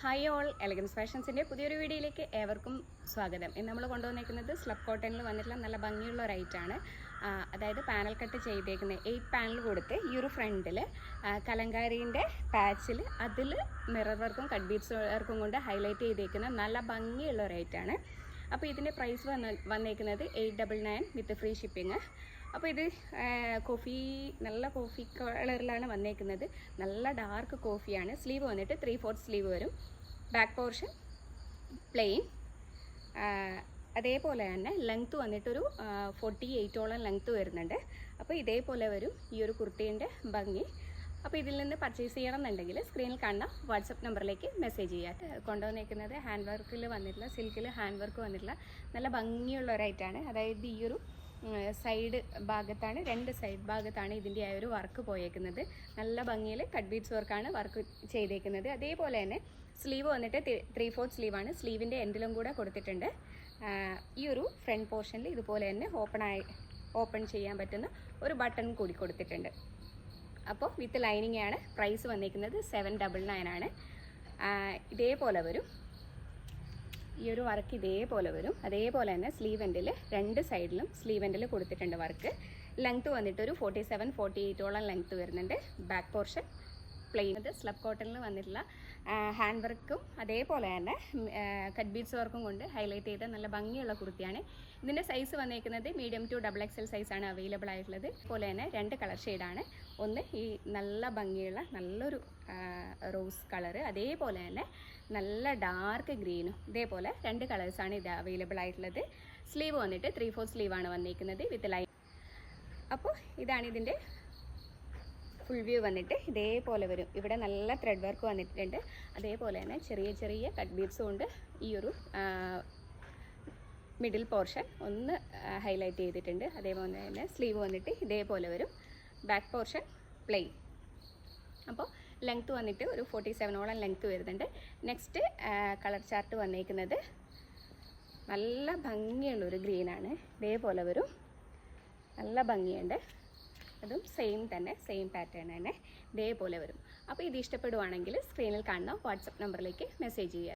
Hi all elegance ഫാഷൻസിന്റെ പുതിയൊരു വീഡിയോയിലേക്ക് ഏവർക്കും സ്വാഗതം. ഇന്ന് നമ്മൾ കൊണ്ടുവന്നേക്കുന്നത് സ്ലബ് കോട്ടണിൽ വന്നിട്ടുള്ള നല്ല ഭംഗിയുള്ള ഒരു ഐറ്റാണ് അതായത് പാനൽ കട്ട് ചെയ്തേക്കുന്ന എയ്റ്റ് പാനൽ കൊടുത്ത് ഈ ഒരു ഫ്രണ്ടിൽ കലങ്കാരീന്റെ പാച്ചിൽ അതിൽ മിറർ വർക്കും കട്ട് ബീഡ്സ് വർക്കും കൊണ്ട് ഹൈലൈറ്റ് ചെയ്തേക്കുന്ന നല്ല ഭംഗിയുള്ള ഒരു ഐറ്റാണ് അപ്പോൾ ഇതിന്റെ പ്രൈസ് വന്ന് വന്നേക്കുന്നത് eight double nine with free shipping അപ്പോൾ ഇത് കോഫി നല്ല കോഫി കളറിലാണ് വന്നേക്കുന്നത്. നല്ല ഡാർക്ക് കോഫിയാണ്. സ്ലീവ് വന്നിട്ട് ത്രീ ഫോർത്ത് സ്ലീവ് വരും. ബാക്ക് പോർഷൻ പ്ലെയിൻ അതേപോലെ തന്നെ ലെങ്ത്ത് വന്നിട്ടൊരു ഫോർട്ടി എയ്റ്റോളം ലെങ്ത്ത് വരുന്നുണ്ട്. അപ്പോൾ ഇതേപോലെ വരും ഈ ഒരു കുർത്തീന്റെ ഭംഗി. അപ്പോൾ ഇതിൽ നിന്ന് പർച്ചേസ് ചെയ്യണം എന്നുണ്ടെങ്കിൽ സ്ക്രീനിൽ കാണുന്ന വാട്സപ്പ് നമ്പറിലേക്ക് മെസ്സേജ് ചെയ്യാം കൊണ്ടുവന്നേക്കുന്നത് ഹാൻഡ് വർക്കിൽ വന്നിട്ടുള്ള സിൽക്കിൽ ഹാൻഡ് വർക്ക് വന്നിട്ടുള്ള നല്ല ഭംഗിയുള്ള ഒരു ഐറ്റാണ് അതായത് ഈ ഒരു സൈഡ് ഭാഗത്താണ് രണ്ട് സൈഡ് ഭാഗത്താണ് ഇതിന്റെ ആ ഒരു വർക്ക് പോയേക്കുന്നത്. നല്ല ഭംഗിയിൽ കട്ട് ബീഡ്സ് വർക്കാണ് വർക്ക് ചെയ്തേക്കുന്നത്. അതേപോലെ തന്നെ സ്ലീവ് വന്നിട്ട് ത്രീ ഫോർത്ത് സ്ലീവാണ്. സ്ലീവിന്റെ എൻഡിലും കൂടെ കൊടുത്തിട്ടുണ്ട്. ഈ ഒരു ഫ്രണ്ട് പോർഷനിൽ ഇതുപോലെ തന്നെ ഓപ്പൺ ആയി ഓപ്പൺ ചെയ്യാൻ പറ്റുന്ന ഒരു ബട്ടൺ കൂടി കൊടുത്തിട്ടുണ്ട്. അപ്പോൾ വിത്ത് ലൈനിങ് ആണ് പ്രൈസ് വന്നിരിക്കുന്നത് സെവൻ ഡബിൾ നയൻ ആണ്. ഇതേപോലെ വരും. ഈ ഒരു വർക്ക് ഇതേപോലെ വരും. അതേപോലെ തന്നെ സ്ലീവ് എൻഡിൽ രണ്ട് സൈഡിലും സ്ലീവ് എൻഡിൽ കൊടുത്തിട്ടുണ്ട് വർക്ക്. ലെങ്ത്ത് വന്നിട്ട് ഒരു ഫോർട്ടി സെവൻ ഫോർട്ടി എയ്റ്റോളം ലെങ്ത്ത് വരുന്നുണ്ട് ബാക്ക് പോർഷൻ പ്ലെയിൻ അത് സ്ലബ് കോട്ടണിൽ വന്നിട്ടുള്ള ഹാൻഡ് വർക്കും അതേപോലെ തന്നെ കട്ട് ബീഡ്സ് വർക്കും കൊണ്ട് ഹൈലൈറ്റ് ചെയ്ത നല്ല ഭംഗിയുള്ള കുർത്തിയാണ്. ഇതിന്റെ സൈസ് വന്നേക്കുന്നത് മീഡിയം ടു ഡബിൾ എക്സൽ സൈസാണ് അവൈലബിൾ ആയിട്ടുള്ളത്. അതുപോലെ തന്നെ രണ്ട് കളർ ഷെയ്ഡാണ് ഒന്ന് ഈ നല്ല ഭംഗിയുള്ള നല്ലൊരു റോസ് കളറ് അതേപോലെ തന്നെ നല്ല ഡാർക്ക് ഗ്രീനും ഇതേപോലെ രണ്ട് കളേഴ്സാണ് ഇത് അവൈലബിൾ ആയിട്ടുള്ളത്. സ്ലീവ് വന്നിട്ട് ത്രീ ഫോർ സ്ലീവാണ് വന്നിരിക്കുന്നത് വിത്ത് ലൈൻ അപ്പോൾ ഇതാണ് ഇതിന്റെ ഫുൾ വ്യൂ വന്നിട്ട് ഇതേപോലെ വരും. ഇവിടെ നല്ല ത്രെഡ് വർക്ക് വന്നിട്ടുണ്ട്. അതേപോലെ തന്നെ ചെറിയ ചെറിയ കട്ട് ബീഡ്സ് കൊണ്ട് ഈ ഒരു മിഡിൽ പോർഷൻ ഒന്ന് ഹൈലൈറ്റ് ചെയ്തിട്ടുണ്ട്. അതേപോലെ തന്നെ സ്ലീവ് വന്നിട്ട് ഇതേപോലെ വരും. ബാക്ക് പോർഷൻ പ്ലെയിൻ അപ്പോൾ ലെങ്ത്ത് വന്നിട്ട് ഒരു ഫോർട്ടി സെവനോളം ലെങ്ത്ത് വരുന്നുണ്ട്. നെക്സ്റ്റ് കളർ ചാർട്ട് വന്നേക്കുന്നത് നല്ല ഭംഗിയുള്ളൊരു ഗ്രീനാണ് ഇതേപോലെ വരും. നല്ല ഭംഗിയുണ്ട്. അതും സെയിം തന്നെ സെയിം പാറ്റേൺ തന്നെ ഇതേപോലെ വരും. അപ്പോൾ ഇത് ഇഷ്ടപ്പെടുവാണെങ്കിൽ സ്ക്രീനിൽ കാണുന്ന വാട്സപ്പ് നമ്പറിലേക്ക് മെസ്സേജ് ചെയ്യുക.